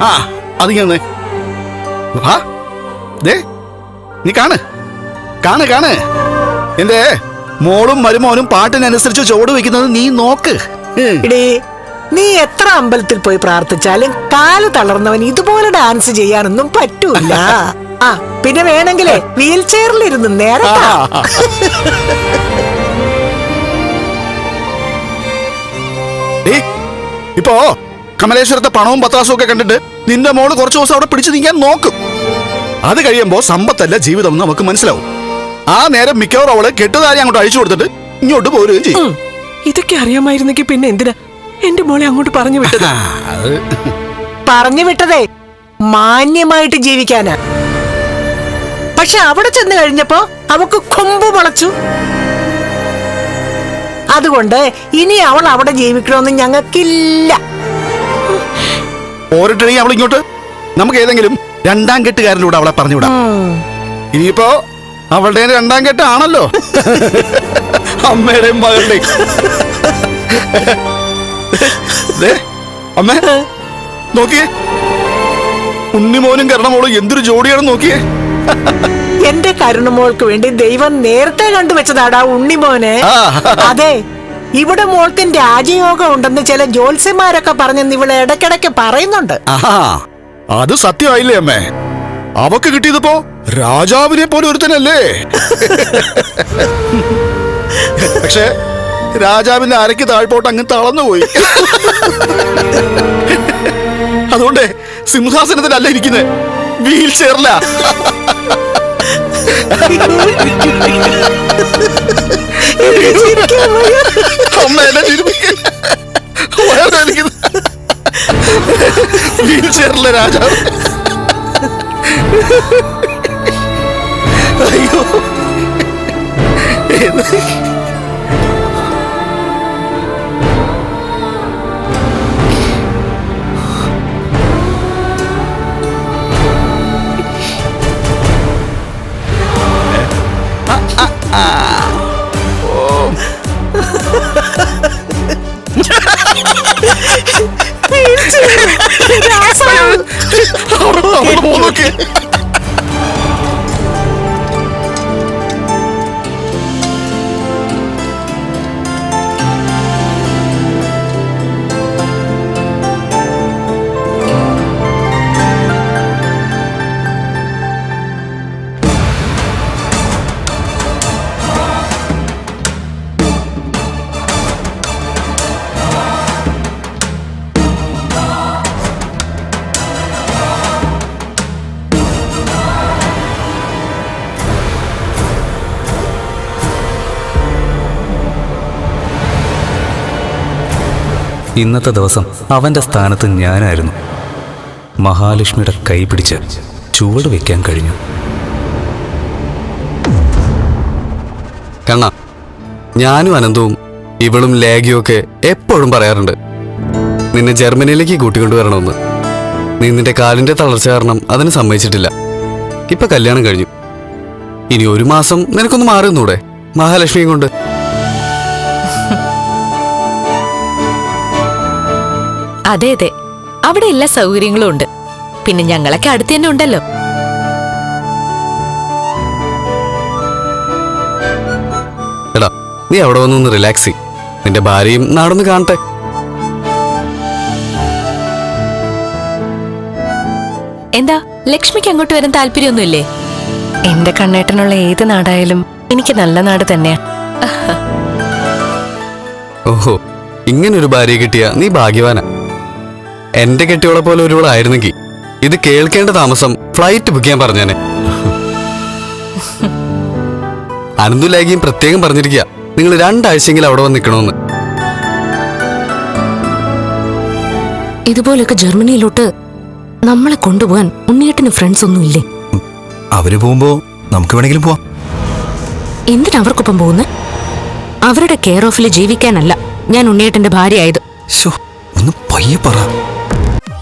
ആ അതിങ്ങനെ വാ ദേ നീ കാണ്. കാണ് കാണ്. എന്റെ മോളും മരുമോനും പാട്ടിനനുസരിച്ച് ചുവട് വെക്കുന്നത് നീ നോക്ക്. നീ എത്ര അമ്പലത്തിൽ പോയി പ്രാർത്ഥിച്ചാലും കാൽ തളർന്നവൻ ഇതുപോലെ ഡാൻസ് ചെയ്യാനൊന്നും പറ്റൂല. ആ പിന്നെ വേണമെങ്കിലേ വീൽ ചെയറിലിരുന്ന് നേരെ ഇപ്പോ കമലേശ്വരത്തെ പണവും പത്രാസും ഒക്കെ കണ്ടിട്ട് നിന്റെ മോൾ കുറച്ചു ദിവസം അവിടെ പിടിച്ചു നീക്കാൻ നോക്കും. അത് കഴിയുമ്പോൾ സമ്പത്തല്ല ജീവിതം എന്ന് നമുക്ക് മനസ്സിലാവും. ആ നേരം മിക്കവാറും അവൾ കെട്ടുതാരി അങ്ങോട്ട് അഴിച്ചു കൊടുത്തിട്ട് ഇങ്ങോട്ട് പോരുകയും ചെയ്യും. ഇതൊക്കെ അറിയാമായിരുന്നെങ്കിൽ പിന്നെ എന്തിനാ? എന്റെ മോളെ അങ്ങോട്ട് പറഞ്ഞു വിട്ടത്. പറഞ്ഞു വിട്ടതേ. മാന്യമായിട്ട് ജീവിക്കാനാ. പക്ഷെ അവിടെ ചെന്ന് കഴിഞ്ഞപ്പോ അവക്ക് കൊമ്പ് മുളച്ചു. അതുകൊണ്ട് ഇനി അവൾ അവിടെ ജീവിക്കണമെന്ന് ഞങ്ങൾക്കില്ല. പോരട്ടെങ്കിൽ അവൾ ഇങ്ങോട്ട്. നമുക്ക് ഏതെങ്കിലും രണ്ടാം കെട്ടുകാരനിലൂടെ അവളെ പറഞ്ഞുവിടാം. ഇനിയിപ്പോ അവളുടെ രണ്ടാം കെട്ടാണല്ലോ. അമ്മയുടെയും മകളുടെയും. അമ്മേ നോക്കിയേ. ഉണ്ണിമോനും കരണമോളും എന്തൊരു ജോഡിയാണെന്ന് നോക്കിയേ. എന്റെ കരുണമോൾക്ക് വേണ്ടി ദൈവം നേരത്തെ കണ്ടുവെച്ചതാടാ ഉണ്ണിമോനെ. അതെ ഇവിടെ മോൾക്ക് രാജയോഗം ഉണ്ടെന്ന് ചില ജ്യോത്സ്യന്മാരൊക്കെ പറഞ്ഞെന്ന് ഇവിടെ ഇടയ്ക്കിടയ്ക്ക് പറയുന്നുണ്ട്. അത് സത്യമായില്ലേ അമ്മേ? അവക്ക് കിട്ടിയതിപ്പോ രാജാവിനെ പോലെ ഒരുത്തനല്ലേ? പക്ഷേ രാജാവിന്റെ അരയ്ക്ക് താഴ്പോട്ട് അങ്ങ് തളർന്നുപോയി. അതുകൊണ്ടേ സിംഹാസനത്തിലല്ല ഇരിക്കുന്നത് വീൽ ചെയറില അമ്മ എന്നെ രാജാവ്. അയ്യോ. ഇന്നത്തെ ദിവസം അവന്റെ സ്ഥാനത്ത് ഞാനായിരുന്നു. മഹാലക്ഷ്മിയുടെ കൈ പിടിച്ച് ചുവട് വയ്ക്കാൻ കഴിഞ്ഞു. കണ്ണ ഞാനും അനന്തവും ഇവളും ലേഖിയൊക്കെ എപ്പോഴും പറയാറുണ്ട്. നിന്നെ ജർമ്മനിയിലേക്ക് കൂട്ടിക്കൊണ്ടുവരണമെന്ന് നീ നിന്റെ കാലിന്റെ തളർച്ച കാരണം അതിന് സമ്മതിച്ചിട്ടില്ല. ഇപ്പൊ കല്യാണം കഴിഞ്ഞു. ഇനി ഒരു മാസം നിനക്കൊന്ന് മാറുന്നൂടെ മഹാലക്ഷ്മിയും കൊണ്ട്. അതെ അതെ. അവിടെ എല്ലാ സൗകര്യങ്ങളും ഉണ്ട്. പിന്നെ ഞങ്ങളൊക്കെ അടുത്ത് തന്നെ ഉണ്ടല്ലോ. എടാ നീ അവിടെ വന്നൊന്ന് റിലാക്സ് ചെയ് നിന്റെ ഭാര്യയും നാടൊന്ന് കാണട്ടെ. എന്താ? ലക്ഷ്മിക്ക് അങ്ങോട്ട് വരാൻ താല്പര്യമൊന്നുമില്ലേ? എന്റെ കണ്ണേട്ടനുള്ള ഏത് നാടായാലും എനിക്ക് നല്ല നാട് തന്നെയാ. ഓഹോ ഇങ്ങനൊരു ഭാര്യ കിട്ടിയ നീ ഭാഗ്യവാനാ. എന്റെ കെട്ടിയോളെ പോലെ ഒരുവളായിരുന്നെങ്കിൽ ഇത് കേൾക്കേണ്ട താമസം ഫ്ലൈറ്റ് ബുക്ക് ചെയ്യാൻ പറഞ്ഞേനെ. അനന്തു ലേഖയും പ്രത്യേകം പറഞ്ഞിരിക്കുക നിങ്ങൾ രണ്ടാഴ്ചയെങ്കിലും അവിടെ വന്ന് നിൽക്കണമെന്ന് ഇതുപോലൊക്കെ ജർമ്മനിയിലോട്ട് നമ്മളെ കൊണ്ടുപോകാൻ ഉണ്ണിയേട്ടന് ഫ്രണ്ട്സ് ഒന്നും ഇല്ലേ അവർ പോകുമ്പോ നമുക്ക് വേണമെങ്കിലും പോവാം. എന്തിനാ അവർക്കൊപ്പം പോകുന്നത് അവരുടെ കെയർ ഓഫിൽ ജീവിക്കാനല്ല ഞാൻ ഉണ്ണിയേട്ടന്റെ ഭാര്യയായത്. ആയത് ഒന്ന് പയ്യെ പറ.